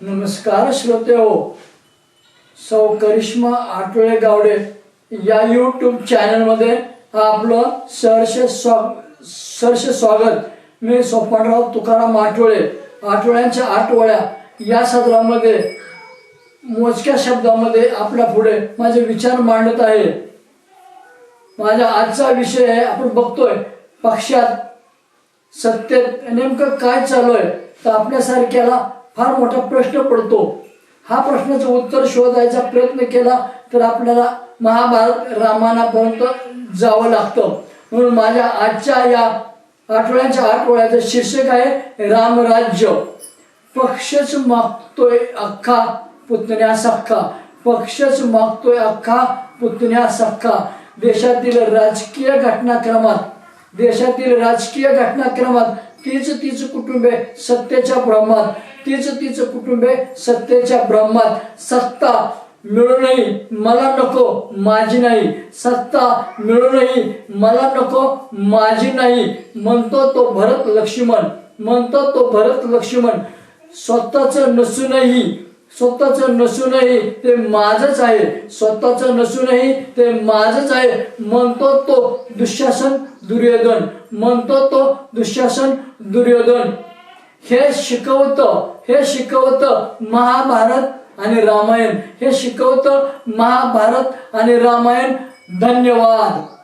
नमस्कार श्रोते हो सौ करिश्मा आठवळे गावडे या यूट्यूब चॅनलमध्ये आपलं सरसे स्वा सरसे स्वागत. मी सोपानराव तुकाराम आठवळे आठवड्यांच्या आठवड्या या सदरामध्ये मोजक्या शब्दामध्ये आपल्या पुढे माझे विचार मांडत आहे. माझा आजचा विषय आहे आपण बघतोय पक्षात सत्तेत नेमकं काय चालू आहे तर आपल्यासारख्याला फार मोठा प्रश्न पडतो. हा प्रश्नाचं उत्तर शोधायचा प्रयत्न केला तर आपल्याला महाभारत रामायणापर्यंत जावं लागतं. म्हणून माझ्या आजच्या या आठवड्याच्या आठवड्याचं शीर्षक आहे रामराज्य. पक्षच मागतोय अख्खा पुतण्या सख्खा पक्षच मागतोय अख्खा पुतण्या सख्खा देशातील राजकीय घटनाक्रमात देशातील राजकीय घटनाक्रमात तीच तीच कुटुंबे सत्तेच्या ब्रह्मात तीच तीच कुटुंबे सत्तेच्या ब्रह्मात सत्ता मिळूनही मला नको माझी नाही. सत्ता मिळूनही मला नको माझी नाही. म्हणतो तो भरत लक्ष्मण म्हणतो तो भरत लक्ष्मण. स्वतःच नसूनही स्वतःच नसूनही ते माझच आहे. स्वतःच नसूनही ते माझच आहे. म्हणतो तो दुःशासन दुर्योधन. म्हणतो तो दुःशासन दुर्योधन. हे शिकवतं हे शिकवतं महाभारत आणि रामायण. हे शिकवतं महाभारत आणि रामायण. धन्यवाद.